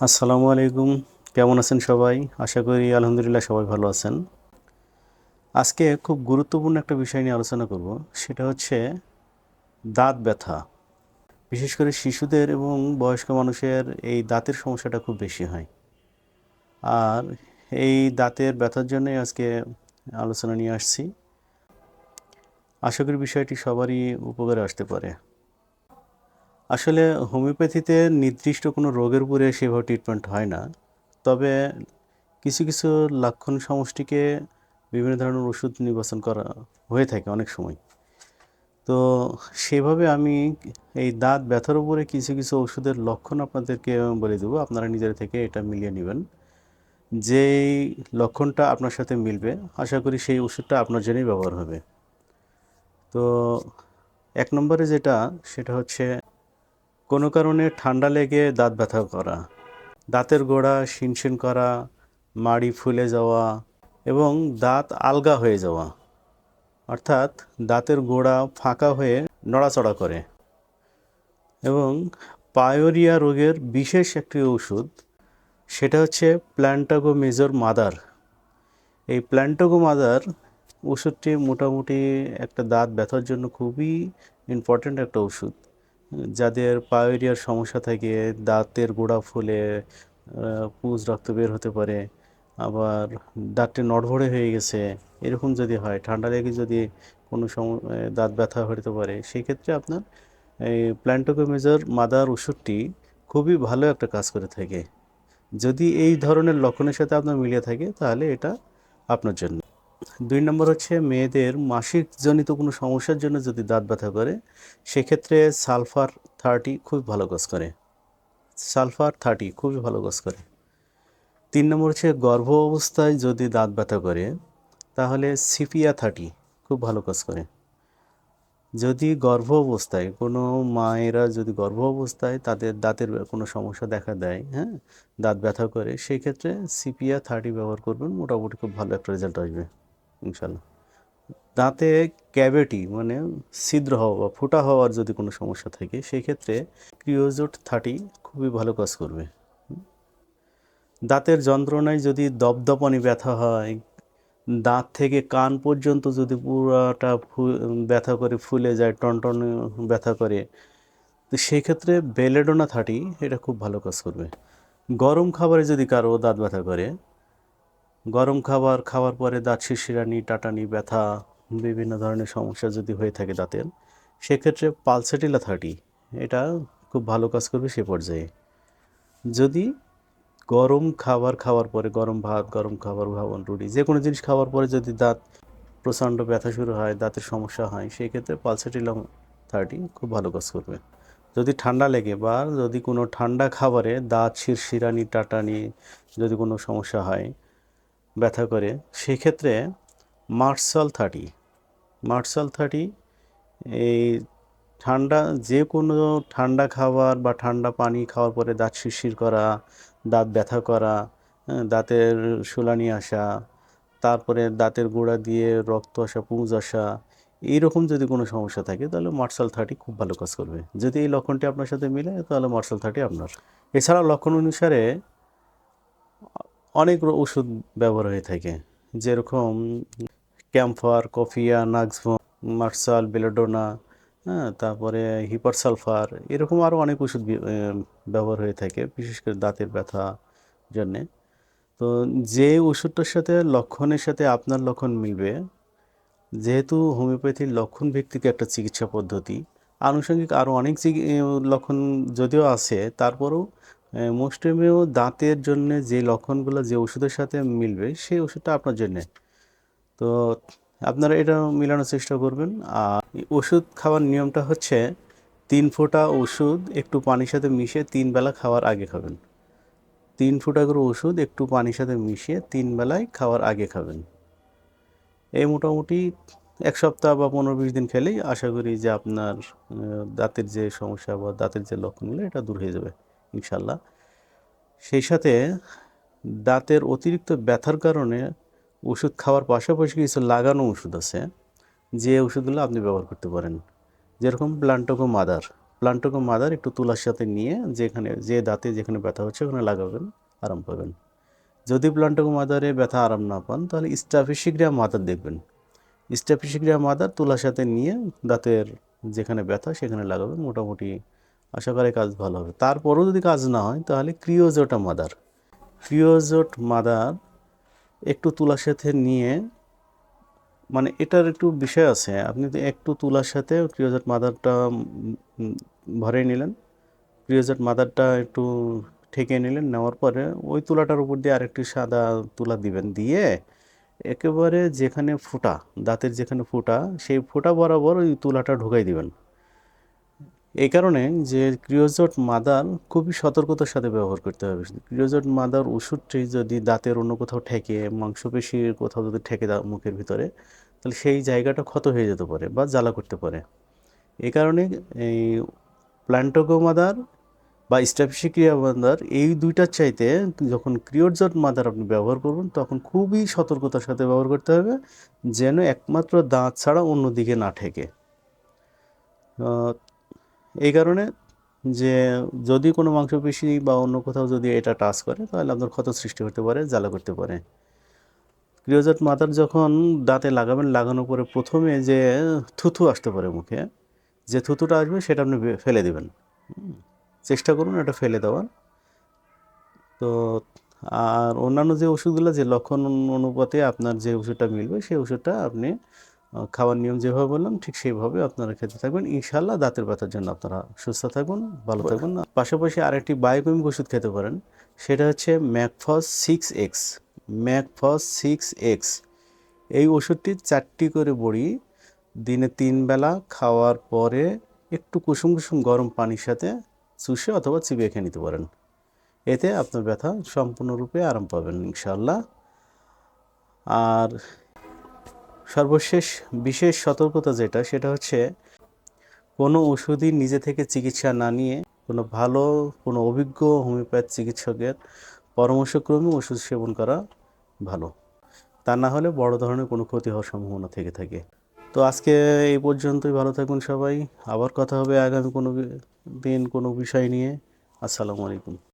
আসসালামু আলাইকুম। কেমন আছেন সবাই? আশা করি আলহামদুলিল্লাহ সবাই ভালো আছেন। আজকে খুব গুরুত্বপূর্ণ একটা বিষয় নিয়ে আলোচনা করব। সেটা হচ্ছে দাঁত ব্যথা। বিশেষ করে শিশুদের এবং বয়স্ক মানুষের এই দাঁতের সমস্যাটা খুব বেশি হয়। আর এই দাঁতের ব্যথার জন্যই আজকে আলোচনা নিয়ে আসছি। আশা করি বিষয়টি সবারই উপকারে আসতে পারে। আসলে হোমিওপ্যাথিতে নির্দিষ্ট কোনো রোগের উপরে সেভাবে ট্রিটমেন্ট হয় না। তবে কিছু কিছু লক্ষণ সমষ্টিকে বিভিন্ন ধরনের ওষুধ নির্বাচন করা হয়ে থাকে অনেক সময়। তো সেভাবে আমি এই দাঁত ব্যথার উপরে কিছু কিছু ওষুধের লক্ষণ আপনাদেরকে বলে দেবো। আপনারা নিজের থেকে এটা মিলিয়ে নেবেন। যেই লক্ষণটা আপনার সাথে মিলবে, আশা করি সেই ওষুধটা আপনার জন্যই ব্যবহার হবে। তো এক নম্বরে যেটা, সেটা হচ্ছে কোনো কারণে ঠান্ডা লেগে দাঁত ব্যথা করা, দাঁতের গোড়া শিনশিন করা, মাড়ি ফুলে যাওয়া এবং দাঁত আলগা হয়ে যাওয়া, অর্থাৎ দাঁতের গোড়া ফাঁকা হয়ে নড়াচড়া করে এবং পায়োরিয়া রোগের বিশেষ একটি ওষুধ সেটা হচ্ছে প্ল্যান্টাগো মেজর মাদার। এই প্ল্যান্টাগো মাদার ওষুধটি মোটামুটি একটা দাঁত ব্যথার জন্য খুবই ইম্পর্ট্যান্ট একটা ওষুধ যাদের পায়োরিয়ার সমস্যা থাকে, দাঁতের গোড়া ফুলে পুজ, রক্ত বের হতে পারে, আবার দাঁতটি নড়বড়ে হয়ে গেছে, এরকম যদি হয়, ঠান্ডা লেগে যদি কোনো সম দাঁত ব্যথা হতে পারে সেই ক্ষেত্রে আপনার এই প্ল্যান্টোকোমেজার মাদার ওষুধটি খুবই ভালো একটা কাজ করে থাকে। যদি এই ধরনের লক্ষণের সাথে আপনার মিলিয়ে থাকে, তাহলে এটা আপনার জন্য। দুই নম্বর হচ্ছে মেয়েদের মাসিক জনিত কোনো সমস্যার জন্য যদি দাঁত ব্যথা করে, সেক্ষেত্রে সালফার থার্টি খুব ভালো কাজ করে। সালফার থার্টি খুবই ভালো কাজ করে। তিন নম্বর হচ্ছে গর্ভ অবস্থায় যদি দাঁত ব্যথা করে, তাহলে সিপিয়া থার্টি খুব ভালো কাজ করে। যদি গর্ভ অবস্থায় কোনো মায়েরা যদি গর্ভ অবস্থায় তাদের দাঁতের কোনো সমস্যা দেখা দেয় হ্যাঁ দাঁত ব্যথা করে সেই ক্ষেত্রে সিপিয়া থার্টি ব্যবহার করবেন, মোটামুটি খুব ভালো একটা রেজাল্ট আসবে। ইনশাল্লাহ। দাঁতে ক্যাভিটি মানে ছিদ্র হওয়া বা ফোটা হওয়ার যদি কোনো সমস্যা থাকে সেই ক্ষেত্রে ক্রিওজোট থার্টি খুবই ভালো কাজ করবে। দাঁতের যন্ত্রণায় যদি দপদপানি ব্যথা হয়, দাঁত থেকে কান পর্যন্ত যদি পুরাটা ব্যথা করে ফুলে যায়, টনটন ব্যথা করে, তো সেই ক্ষেত্রে বেলেডোনা থার্টি এটা খুব ভালো কাজ করবে। গরম খাবারে যদি কারও দাঁত ব্যথা করে গরম খাবার খাওয়ার পরে দাঁত শিরশিরানি, টাটানি, ব্যথা, বিভিন্ন ধরনের সমস্যা যদি হয়ে থাকে দাঁতের, সেক্ষেত্রে পালসেটিলা থার্টি এটা খুব ভালো কাজ করবে সে পর্যায়ে। যদি গরম খাবার খাওয়ার পরে, গরম ভাত, গরম খাবার, ভাবন, রুটি, যে কোনো জিনিস খাওয়ার পরে যদি দাঁত প্রচণ্ড ব্যথা শুরু হয়, দাঁতের সমস্যা হয় সেই ক্ষেত্রে থার্টি খুব ভালো কাজ করবে। যদি ঠান্ডা লেগে বা যদি কোনো ঠান্ডা খাবারে দাঁত শিরশিরানি, টাটানি যদি কোনো সমস্যা হয় ব্যথা করে সেক্ষেত্রে মার্শাল থার্টি। মার্শাল থার্টি এই ঠান্ডা যে কোনো ঠান্ডা খাবার বা ঠান্ডা পানি খাওয়ার পরে দাঁত শিরশির করা দাঁত ব্যথা করা হ্যাঁ, দাঁতের শুলানি আসা তারপরে দাঁতের গোড়া দিয়ে রক্ত আসা পুঁজ আসা এইরকম যদি কোনো সমস্যা থাকে তাহলে মার্শাল থার্টি খুব ভালো কাজ করবে। যদি এই লক্ষণটি আপনার সাথে মিলে তাহলে মার্শাল থার্টি আপনার। এছাড়া লক্ষণ অনুসারে অনেক ওষুধ ব্যবহার হয়ে থাকে। যেরকম ক্যাম্ফার কফিয়া নাক্সভো মার্সাল, বেলোডোনা হ্যাঁ তারপরে হিপার সালফার এরকম আরও অনেক ওষুধ ব্যবহার হয়ে থাকে, বিশেষ করে দাঁতের ব্যথা জন্যে। তো যে ওষুধটার সাথে লক্ষণের সাথে আপনার লক্ষণ মিলবে, যেহেতু হোমিওপ্যাথির লক্ষণ ভিত্তিক একটা চিকিৎসা পদ্ধতি, আনুষঙ্গিক আরও অনেক লক্ষণ যদিও আছে, তারপরেও মোস্টেমেও দাঁতের জন্য যে লক্ষণগুলো যে ওষুধের সাথে মিলবে, সেই ওষুধটা আপনার জন্যে। তো আপনারা এটা মিলানোর চেষ্টা করবেন। আর ওষুধ খাওয়ার নিয়মটা হচ্ছে, তিন ফোঁটা ওষুধ একটু পানির সাথে মিশিয়ে তিন বেলা খাওয়ার আগে খাবেন। তিন ফোঁটা করে ওষুধ একটু পানির সাথে মিশিয়ে তিন বেলায় খাওয়ার আগে খাবেন। এই মোটামুটি এক সপ্তাহ বা পনেরো বিশ দিন খেলেই আশা করি যে আপনার দাঁতের যে সমস্যা বা দাঁতের যে লক্ষণগুলো, এটা দূর হয়ে যাবে। ইনশাল্লাহ সেই সাথে দাঁতের অতিরিক্ত ব্যথার কারণে ওষুধ খাওয়ার পাশাপাশি কিছু লাগানো ওষুধ আছে, যে ওষুধগুলো আপনি ব্যবহার করতে পারেন। যেরকম প্লান্টোকো মাদার। প্লান্টকো মাদার একটু তুলার সাথে নিয়ে যেখানে, যে দাঁতে যেখানে ব্যথা হচ্ছে ওখানে লাগাবেন, আরাম পাবেন। যদি প্লান্টকো মাদারে ব্যথা আরাম না পান, তাহলে স্টাফিসিগ্রিয়া মাদার দেখবেন। স্টাফিসিগ্রিয়া মাদার তুলার সাথে নিয়ে দাঁতের যেখানে ব্যথা সেখানে লাগাবেন, মোটামুটি আশা করি কাজ ভালো হবে। তারপরেও যদি কাজ না হয়, তাহলে ক্রিওজোটা মাদার। ক্রিওজোট মাদার একটু তুলার সাথে নিয়ে মানে এটার একটু বিষয় আছে। আপনি একটু তুলার সাথে ক্রিওজেট মাদারটা ভরে নিলেন, ক্রিওজেট মাদারটা একটু ঠেকে নিলেন, নেওয়ার পরে ওই তুলাটার উপর দিয়ে আরেকটি সাদা তুলা দিবেন। দিয়ে একেবারে যেখানে ফুটা, দাঁতের যেখানে ফুটা, সেই ফুটা বরাবর ওই তুলাটা ঢুকাই দিবেন। এই কারণে যে ক্রিওজট মাদার খুবই সতর্কতার সাথে ব্যবহার করতে হবে। ক্রিওজট মাদার ওষুধটি যদি দাঁতের অন্য কোথাও ঠেকে, মাংসপেশির কোথাও যদি ঠেকে দাও মুখের ভিতরে, তাহলে সেই জায়গাটা ক্ষত হয়ে যেতে পারে বা জ্বালা করতে পারে। এই কারণে এই প্ল্যান্টোগো মাদার বা স্ট্যাপিসিক্রিয়া মাদার, এই দুইটার চাইতে যখন ক্রিওজট মাদার আপনি ব্যবহার করবেন, তখন খুবই সতর্কতার সাথে ব্যবহার করতে হবে, যেন একমাত্র দাঁত ছাড়া অন্য দিকে না ঠেকে। এই কারণে যে যদি কোনো মাংসপেশি বা অন্য কোথাও যদি এটা টাচ করে, তাহলে আপনার ক্ষত সৃষ্টি হতে পারে, জ্বালা করতে পারে। ক্রিওজেট মাথার যখন দাঁতে লাগাবেন, লাগানোর পরে প্রথমে যে থুথু আসতে পারে মুখে, যে থুতুটা আসবে সেটা আপনি ফেলে দেবেন। চেষ্টা করুন এটা ফেলে দেওয়ার। তো আর অন্যান্য যে ওষুধগুলো, যে লক্ষণ অনুপাতে আপনার যে ওষুধটা মিলবে, সেই ওষুধটা আপনি খাওয়ার নিয়ম যেভাবে বললাম ঠিক সেইভাবে আপনারা খেতে থাকবেন। ইনশাল্লাহ দাঁতের ব্যথার জন্য আপনারা সুস্থ থাকবেন ভালো থাকবেন। পাশাপাশি আরেকটি বায়োকেমিক ওষুধ খেতে পারেন সেটা হচ্ছে Macfos six X. Macfos six X. এই ওষুধটি চারটি করে বড়ি দিনে তিন বেলা খাওয়ার পরে একটু কুসুম কুসুম গরম পানির সাথে চুষে অথবা চিবিয়ে খেয়ে নিতে পারেন। এতে আপনার ব্যথা সম্পূর্ণরূপে আরাম পাবেন ইনশাল্লাহ আর সর্বশেষ বিশেষ সতর্কতা যেটা, সেটা হচ্ছে কোনো ওষুধই নিজে থেকে চিকিৎসা না নিয়ে কোনো ভালো, কোনো অভিজ্ঞ হোমিওপ্যাথ চিকিৎসকের পরামর্শক্রমে ওষুধ সেবন করা ভালো। তা না হলে বড় ধরনের কোনো ক্ষতি হওয়ার সম্ভাবনা থেকে থাকে। তো আজকে এই পর্যন্তই, ভালো থাকুন সবাই। আবার কথা হবে আগামী কোনো দিন কোনো বিষয় নিয়ে। আসসালামু আলাইকুম।